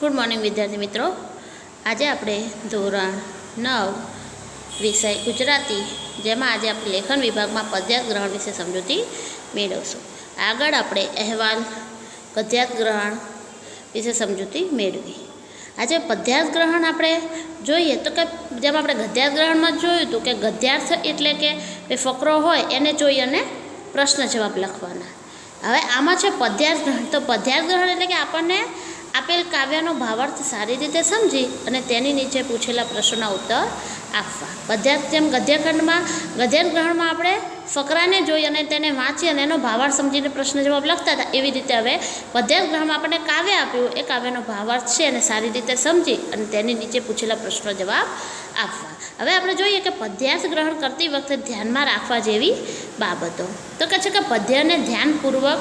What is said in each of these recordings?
Good morning વિદ્યાર્થી મિત્રો. આજે આપણે ધોરણ નવ વિષય ગુજરાતી, જેમાં આજે આપણે લેખન વિભાગમાં પદ્યાત ગ્રહણ વિશે સમજૂતી મેળવશું. આગળ આપણે અહેવાલ પદ્યાત ગ્રહણ વિશે સમજૂતી મેળવી. આજે પદ્યાત ગ્રહણ આપણે જોઈએ તો કે જેમ આપણે ગદ્યાર્થ ગ્રહણમાં જોયું હતું કે ગદ્યાર્થ એટલે કે બે ફકરો હોય એને જોઈ અને પ્રશ્ન જવાબ લખવાના. હવે આમાં છે પદ્યાર્થ ગ્રહણ તો પદ્યાર્થ ગ્રહણ એટલે કે આપણને આપેલ કાવ્યનો ભાવાર્થ સારી રીતે સમજી અને તેની નીચે પૂછેલા પ્રશ્નોના ઉત્તર આપવા. પદ્યાર્થ જેમ ગદ્યખંડમાં ગદ્યાર્થ ગ્રહણમાં આપણે ફકરાને જોઈ અને તેને વાંચી અને એનો ભાવાર્થ સમજીને પ્રશ્ન જવાબ લખતા હતા. એવી રીતે હવે પદ્યાર્થ ગ્રહણમાં આપણને કાવ્ય આપ્યું. એ કાવ્યનો ભાવાર્થ છે અને સારી રીતે સમજી અને તેની નીચે પૂછેલા પ્રશ્નો જવાબ આપવા. હવે આપણે જોઈએ કે પદ્યાર્થ ગ્રહણ કરતી વખતે ધ્યાનમાં રાખવા જેવી બાબતો. તો કે છે કે પદ્યને ધ્યાનપૂર્વક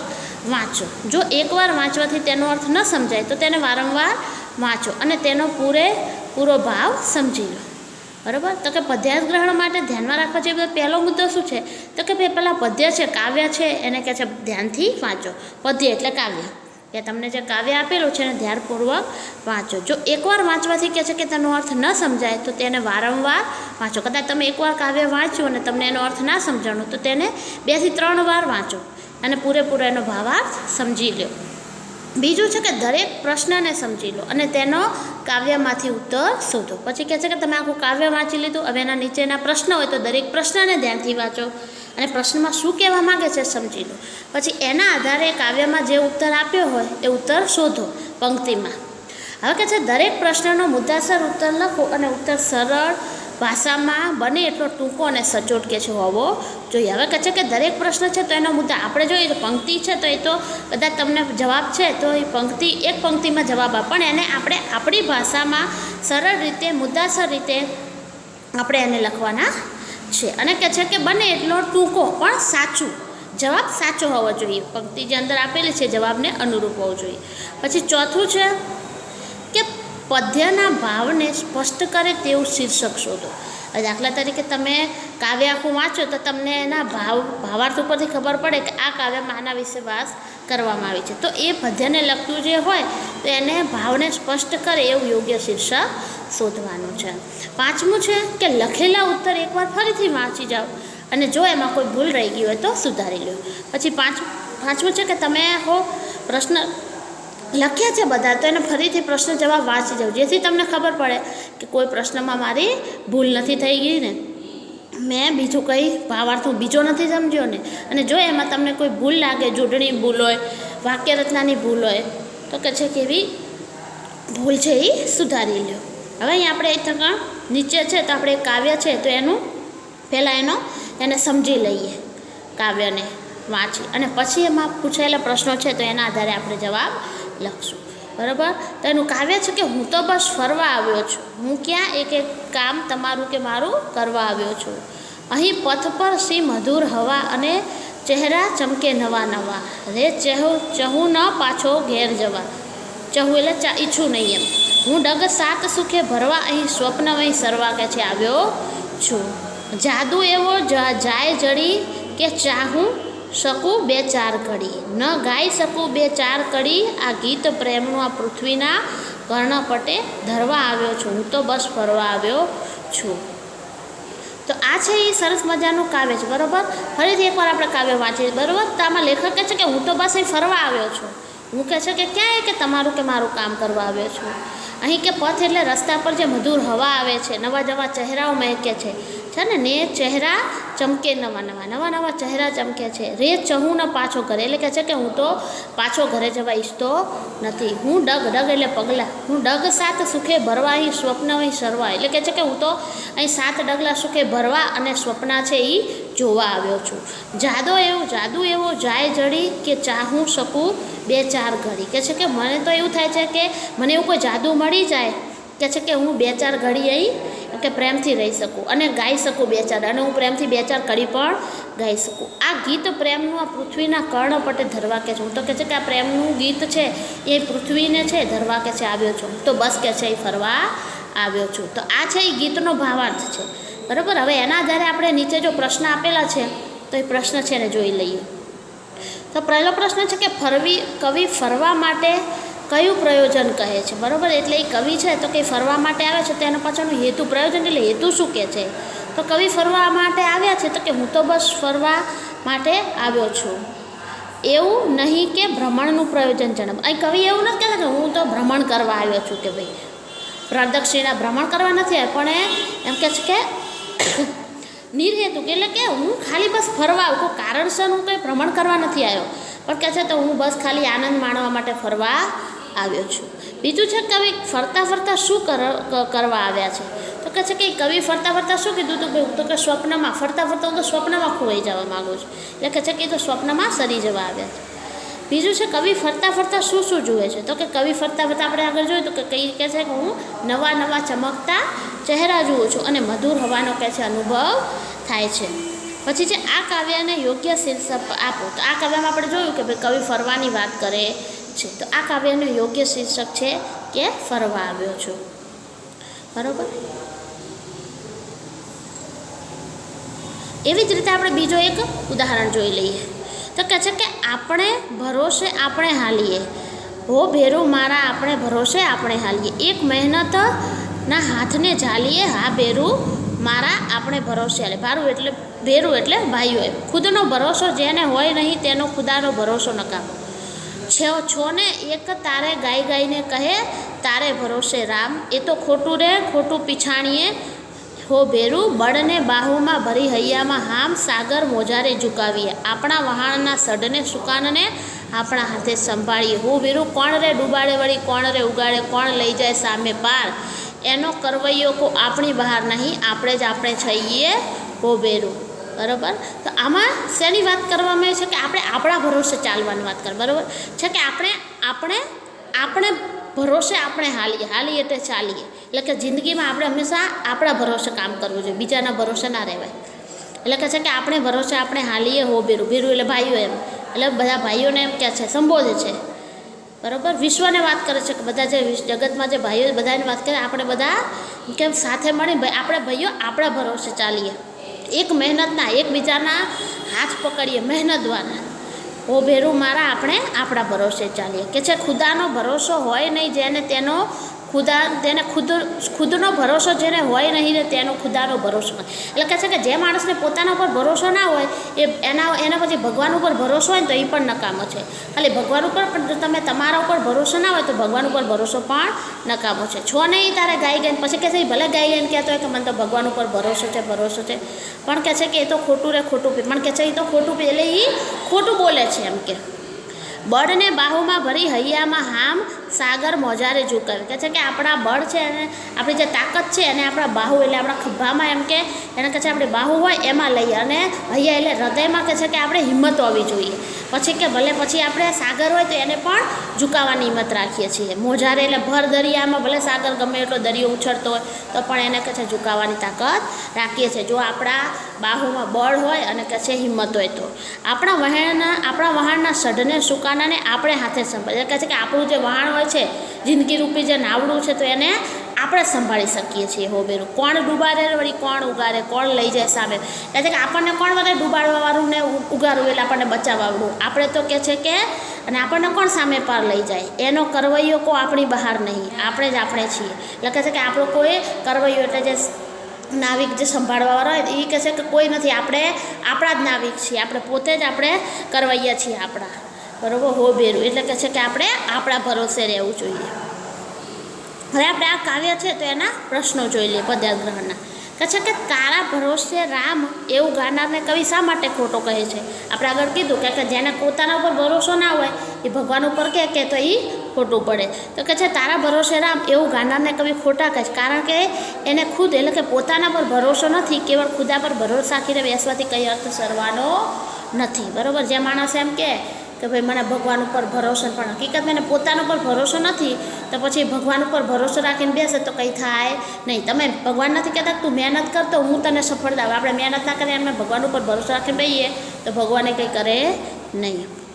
વાંચો. જો એકવાર વાંચવાથી તેનો અર્થ ન સમજાય, તો તેને વારંવાર વાંચો અને તેનો પૂરે, પૂરો ભાવ સમજી લો. બરાબર? તો કે પદ્યાર્થ ગ્રહણ માટે ધ્યાનમાં રાખવા જેવો પહેલો મુદ્દો શું છે? તો કે ભાઈ પહેલાં પદ્ય છે, કાવ્ય છે, એને કહે છે, ધ્યાનથી વાંચો. પદ્ય એટલે કાવ્ય. કે તમને જે કાવ્ય આપેલું છે એને ધ્યાનપૂર્વક વાંચો. જો એકવાર વાંચવાથી કહે છે કે તેનો અર્થ ન સમજાય, તો તેને વારંવાર વાંચો. કદાચ તમે એકવાર કાવ્ય વાંચ્યું અને તમને એનો અર્થ ના સમજાણો, તો તેને બેથી ત્રણ વાર વાંચો. અને પૂરેપૂરો એનો ભાવાર્થ સમજી લો બીજું છે કે દરેક પ્રશ્નને સમજી લો અને તેનો કાવ્યમાંથી ઉત્તર શોધો. પછી કહે છે કે તમે આખું કાવ્ય વાંચી લીધું, હવે એના નીચેના પ્રશ્ન હોય તો દરેક પ્રશ્નને ધ્યાનથી વાંચો અને પ્રશ્નમાં શું કહેવા માગે છે સમજી લો. પછી એના આધારે કાવ્યમાં જે ઉત્તર આપ્યો હોય એ ઉત્તર શોધો પંક્તિમાં. હવે કે છે દરેક પ્રશ્નનો મુદ્દાસર ઉત્તર લખો અને ઉત્તર સરળ ભાષામાં બને એટલો ટૂંકો અને સચોટ કે છે હોવો જોઈએ. હવે કહે છે કે દરેક પ્રશ્ન છે તો એનો મુદ્દા આપણે જોઈએ તો પંક્તિ છે તો એ તો કદાચ તમને જવાબ છે, તો એ પંક્તિ, એક પંક્તિમાં જવાબ આપ. પણ એને આપણે આપણી ભાષામાં સરળ રીતે, મુદ્દાસર રીતે આપણે એને લખવાના છે. અને કહે છે કે બને એટલો ટૂંકો પણ સાચું. જવાબ સાચો હોવો જોઈએ. પંક્તિ જે અંદર આપેલી છે જવાબને અનુરૂપ હોવો જોઈએ. પછી ચોથું છે પદ્યના ભાવને સ્પષ્ટ કરે તેવું શીર્ષક શોધો. દાખલા તરીકે તમે કાવ્ય આખું વાંચો તો તમને એના ભાવ, ભાવાર્થ ઉપરથી ખબર પડે કે આ કાવ્યમાં આના વિશે વાત કરવામાં આવી છે. તો એ પદ્યને લગતું જે હોય તો એને ભાવને સ્પષ્ટ કરે એવું યોગ્ય શીર્ષક શોધવાનું છે. પાંચમું છે કે લખેલા ઉત્તર એકવાર ફરીથી વાંચી જાઓ અને જો એમાં કોઈ ભૂલ રહી ગઈ હોય તો સુધારી લો. પછી પાંચ, પાંચમું છે કે તમે હો, પ્રશ્ન લખ્યા છે બધા, તો એને ફરીથી પ્રશ્ન જવાબ વાંચી જાઉં. જેથી તમને ખબર પડે કે કોઈ પ્રશ્નમાં મારી ભૂલ નથી થઈ ગઈ ને. મેં બીજું કંઈ ભાવાર્થ હું બીજો નથી સમજ્યો ને. અને જો એમાં તમને કોઈ ભૂલ લાગે જોડણી ભૂલ હોય વાક્ય રચનાની ભૂલ હોય, તો કે છે કે એવી ભૂલ છે એ સુધારી લ્યો. હવે અહીં આપણે એક ટકા નીચે છે, તો આપણે કાવ્ય છે, તો એનું પહેલાં એનો એને સમજી લઈએ કાવ્યને વાંચી. અને પછી એમાં પૂછાયેલા પ્રશ્નો છે, તો એના આધારે આપણે જવાબ લખશું. બરાબર? તો એનું કાવ્ય છે કે હું તો બસ ફરવા આવ્યો છું. હું ક્યાં એક એક કામ તમારું કે મારું કરવા આવ્યો છું? અહીં પથ પર સી મધુર હવા અને ચહેરા ચમકે નવા નવા. રે ચહુ ચહુ ન પાછો ઘેર જવા. ચહુ એટલે ચા, ઈચ્છું નહીં એમ. હું ડગ સાત સુખે ભરવા અહીં સ્વપ્નમય સરવા કે છે આવ્યો છું. જાદુ એવો જાય જડી કે ચાહું શકું બે ચાર કડી. ન ગાઈ શકું બે ચાર કડી. આ ગીત પ્રેમનું આ પૃથ્વીના કર્ણપટે ધરવા આવ્યો છું. હું તો બસ ફરવા આવ્યો છું. તો આ છે એ સરસ મજાનું કાવ્ય છે, બરાબર? ફરીથી એકવાર આપણે કાવ્ય વાંચીએ, બરાબર? તો આમાં લેખક કહે છે કે હું તો બસ એ ફરવા આવ્યો છું. હું કહે છે કે ક્યાંય કે તમારું કે મારું કામ કરવા આવ્યો છું. અહીં કે પથ એટલે રસ્તા પર જે મધુર હવા આવે છે, નવા નવા ચહેરાઓ મહેકે છે. છે ને ને ચહેરા ચમકે નવા નવા નવા નવા ચહેરા ચમકે છે. રે ચહું ન પાછો ઘરે, એટલે કહે છે કે હું તો પાછો ઘરે જવા ઈચ્છતો નથી. હું ડગ ડગ એટલે પગલાં. હું ડગ સાત સુખે ભરવા અહીં સ્વપ્ન અહીં સરવા. એટલે કહે છે કે હું તો અહીં સાત ડગલા સુખે ભરવા અને સ્વપ્ના છે એ જોવા આવ્યો છું. જાદો એવો, જાદુ એવો જાય જડી કે ચાહું શકું બે ચાર ઘડી. કે છે કે મને તો એવું થાય છે કે મને એવું કોઈ જાદુ મળી જાય કે છે કે હું બે ચાર ઘડી અહીં કે પ્રેમથી રહી શકું અને ગાઈ શકું બે ચાર અને હું પ્રેમથી બે ચાર કડી પણ ગાઈ શકું. આ ગીત પ્રેમનું, આ પૃથ્વીના કર્ણપટે ધરવા કે છે. હું તો કહે છે કે આ પ્રેમનું ગીત છે, એ પૃથ્વીને છે ધરવા કે છે આવ્યો છું. તો બસ કે છે, એ ફરવા આવ્યો છું. તો આ છે એ ગીતનો ભાવાર્થ છે. બરાબર? હવે એના આધારે આપણે નીચે જો પ્રશ્ન આપેલા છે, તો એ પ્રશ્ન છે ને જોઈ લઈએ. તો પહેલો પ્રશ્ન છે કે ફરવી, કવિ ફરવા માટે કયું પ્રયોજન કહે છે? બરાબર? એટલે એ કવિ છે તો કંઈ ફરવા માટે આવે છે તો એના પાછળનું હેતુ પ્રયોજન એટલે હેતુ શું કહે છે? તો કવિ ફરવા માટે આવ્યા છે તો કે હું તો બસ ફરવા માટે આવ્યો છું. એવું નહીં કે ભ્રમણનું પ્રયોજન જણાવ. અહીં કવિ એવું નથી કહેતા કે હું તો ભ્રમણ કરવા આવ્યો છું કે ભાઈ. પ્રદક્ષિણા ભ્રમણ કરવા નથી પણ એમ કહે છે કે નિર્હેતુક એટલે કે હું ખાલી બસ ફરવા આવું. કોઈ કારણસર હું કંઈ ભ્રમણ કરવા નથી આવ્યો. પણ કહે છે તો હું બસ ખાલી આનંદ માણવા માટે ફરવા આવ્યો છું. બીજું છે કવિ ફરતા ફરતા શું કર કરવા આવ્યા છે? તો કહે છે કે કવિ ફરતા ફરતા શું કીધું તો? તો કે સ્વપ્નમાં, ફરતા ફરતા હું તો સ્વપ્નમાં ખોવાઈ જવા માગું છું. એટલે કહે છે કે એ તો સ્વપ્નમાં સરી જવા આવ્યા છે. બીજું છે કવિ ફરતા ફરતા શું શું જુએ છે? તો કે કવિ ફરતા ફરતા આપણે આગળ જોઈએ તો કે કઈ કહે છે કે હું નવા નવા ચમકતા ચહેરા જુઓ છું અને મધુર હવાનો કહે છે અનુભવ થાય છે. પછી છે આ કાવ્યને યોગ્ય શીર્ષક આપો. તો આ કાવ્યમાં આપણે જોયું કે ભાઈ કવિ ફરવાની વાત કરે છે. તો આ કાવ્યનું યોગ્ય શીર્ષક છે કે ફરવા આવ્યો છું. બરોબર? એવી જ રીતે આપણે બીજો એક ઉદાહરણ જોઈ લઈએ. તો કહે છે કે આપણે ભરોસે આપણે હાલીએ. હો ભેરું મારા આપણે ભરોસે આપણે હાલીએ. એક મહેનત ના હાથને ઝાલીએ. હા ભેરું મારા આપણે ભરોસે હાલે ભારું એટલે, ભેરું એટલે ભાઈઓ ખુદનો ભરોસો જેને હોય નહીં તેનો ખુદાનો ભરોસો નકામો. છો છો ને, એક તારે ગાઈ ગાઈને કહે, તારે ભરોસે રામ. એ તો ખોટું રે, ખોટું પીછાણીએ. હો ભેરું, બળને બાહુમાં ભરી હૈયામાં હામ સાગર મોજારે ઝુકાવીએ. આપણા વહાણના સડને સુકાનને આપણા હાથે સંભાળીએ. હો ભેરું, કોણ રે ડૂબાડે વળી, કોણ રે ઉગાડે, કોણ લઈ જાય સામે પાર? એનો કરવૈયો કો આપણી બહાર નહીં, આપણે જ આપણે છઈએ. હો ભેરું. બરાબર? તો આમાં શેની વાત કરવામાં આવી છે કે આપણે આપણા ભરોસે ચાલવાની વાત કર બરાબર? છે કે આપણે આપણે આપણે ભરોસે આપણે હાલીએ હાલીએ એટલે ચાલીએ. એટલે કે જિંદગીમાં આપણે હંમેશા આપણા ભરોસે કામ કરવું જોઈએ, બીજાના ભરોસે ના રહેવાય. એટલે કે છે કે આપણે ભરોસે આપણે હાલીએ, હો બેરું બેરું એટલે ભાઈઓ એમ. એટલે બધા ભાઈઓને એમ કહે છે, સંબોધે છે. બરાબર? વિશ્વને વાત કરે છે કે બધા જે જગતમાં જે ભાઈઓ બધાને વાત કરે, આપણે બધા કેમ સાથે મળી આપણે ભાઈઓ આપણા ભરોસે ચાલીએ. એક મહેનતના એકબીજાના હાથ પકડીએ મહેનત દ્વારા ઓ ભેરું મારા આપણે આપણા ભરોસે ચાલીએ. કે છે, ખુદાનો ભરોસો હોય નહીં, જેને તેનો ખુદા તેને ખુદ, ખુદનો ભરોસો જેને હોય નહીં ને તેનો ખુદાનો ભરોસો એટલે કહે છે કે જે માણસને પોતાના ઉપર ભરોસો ના હોય, એ એના એના પછી ભગવાન ઉપર ભરોસો હોય ને તો એ પણ નકામો છે. ખાલી ભગવાન ઉપર પણ જો તમે તમારા ઉપર ભરોસો ના હોય તો ભગવાન ઉપર ભરોસો પણ નકામો છે. છો નહીં તારે ગાઈ ગઈને, પછી કહે છે "ઈ ભલે ગાઈ ગઈને કહેતો હોય કે મને તો ભગવાન ઉપર ભરોસો છે ભરોસો છે. પણ કહે છે કે એ તો ખોટું રે ખોટું પી, પણ કહે છે એ તો ખોટું પી, એટલે એ ખોટું બોલે છે એમ કે. બળને બાહુમાં ભરી હૈયામાં હામ, સાગર મોજારે ઝુકાવે કહે છે કે આપણા બળ છે અને આપણી જે તાકાત છે અને આપણા બાહુ એટલે આપણા ખભામાં એમ કે, એને કહે છે આપણી બાહુ હોય એમાં લઈએ. અને હૈયા એટલે હૃદયમાં કહે છે કે આપણે હિંમત હોવી જોઈએ. પછી કે ભલે પછી આપણે સાગર હોય તો એને પણ ઝુકાવવાની હિંમત રાખીએ છીએ. મોજારે એટલે ભર દરિયામાં ભલે સાગર ગમે એટલો દરિયો ઉછળતો હોય, તો પણ એને કહે છે ઝુકાવવાની તાકાત રાખીએ છીએ. જો આપણા બાહુમાં બળ હોય અને કહે છે હિંમત હોય તો. આપણા વહાણના આપણા વહાણના સઢને સુકાનાને આપણે હાથે સંભાળીએ. કહે છે કે આપણું જે વહાણ હોય છે જિંદગી રૂપી જે નાવડું છે, તો એને આપણે સંભાળી શકીએ છીએ હોબેરું. કોણ ડૂબાડે વળી કોણ ઉગારે કોણ લઈ જાય સામે. એટલે કે આપણને કોણ વગર ડૂબાડવાવાળું ને ઉગારવું એટલે આપણને બચાવવાવાળું. આપણે તો કહે છે કે, અને આપણને કોણ સામે પાર લઈ જાય? એનો કરવૈયો કો આપણી બહાર નહીં. આપણે જ આપણે છીએ. એટલે કહે છે કે આપણો કોઈ કરવૈયો એટલે જે નાવિક જે સંભાળવાવાળા હોય એ કહે છે કે કોઈ નથી. આપણે, આપણા જ નાવિક છીએ. આપણે પોતે જ આપણે કરવૈયા છીએ આપણા. બરાબર? હોબેરું. એટલે કહે છે કે આપણે આપણા ભરોસે રહેવું જોઈએ. હવે આપણે આ કાવ્ય છે તો એના પ્રશ્નો જોઈ લઈએ પદ્યાગ્રહણના કહે છે કે તારા ભરોસે રામ એવું ગાનારને કવિ શા માટે ખોટો કહે છે? આપણે આગળ કીધું કે કે જેને પોતાના ઉપર ભરોસો ના હોય, એ ભગવાન ઉપર કહે કે તો એ ખોટું પડે. તો કે છે તારા ભરોસે રામ એવું ગાનારને કવિ ખોટા કહે છે. કારણ કે એને ખુદ એટલે કે પોતાના પર ભરોસો નથી, કેવળ ખુદા પર ભરોસો રાખીને બેસવાથી કંઈ અર્થ સરવાનો નથી. બરાબર? જે માણસ એમ કહે કે ભાઈ મને ભગવાન ઉપર ભરોસો પણ હકીકત મને પોતાના ઉપર ભરોસો નથી, તો પછી ભગવાન ઉપર ભરોસો રાખીને બેસે તો કંઈ થાય નહીં. તમે ભગવાન નથી કહેતા તું મહેનત કર તો હું તને સફળતા આપું. આપણે મહેનત ના કરીએ અમે ભગવાન ઉપર ભરોસો રાખીને બેહીએ તો ભગવાને કંઈ કરે નહીં.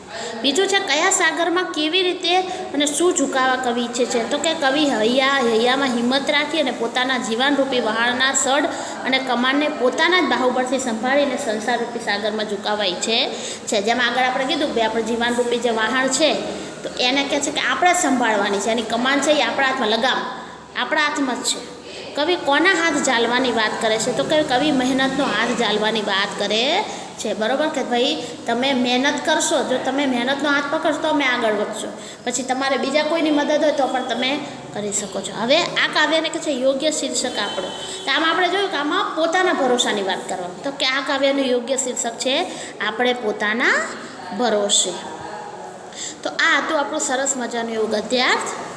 બીજું છે કયા સાગરમાં કેવી રીતે અને શું ઝુકાવા કવિ ઈચ્છે છે? તો કે કવિ હૈયા, હૈયામાં હિંમત રાખી અને પોતાના જીવનરૂપી વહાણના સડ અને કમાનને પોતાના જ બાહુબળથી સંભાળીને સંસારરૂપી સાગરમાં ઝુકાવા ઈચ્છે છે. જેમ આગળ આપણે કીધું કે આપણે જીવનરૂપી જે વહાણ છે, તો એને કહે છે કે આપણે સંભાળવાની છે. એની કમાન છે એ આપણા હાથમાં લગામ. આપણા હાથમાં જ છે. કવિ કોના હાથ ઝાલવાની વાત કરે છે? તો કે કવિ મહેનતનો હાથ ઝાલવાની વાત કરે છે, બરાબર? કે ભાઈ તમે મહેનત કરશો, જો તમે મહેનતનો હાથ પકડશો તો અમે આગળ વધશો. પછી તમારે બીજા કોઈની મદદ હોય તો પણ તમે કરી શકો છો. હવે આ કાવ્યને કે છે, યોગ્ય શીર્ષક આપણો. તો આમાં આપણે જોયું કે આમાં પોતાના ભરોસાની વાત કરવાનું. તો કે આ કાવ્યનું યોગ્ય શીર્ષક છે, આપણે પોતાના ભરોસે. તો આ હતું આપણું સરસ મજાનું એવું ગદ્યાર્થ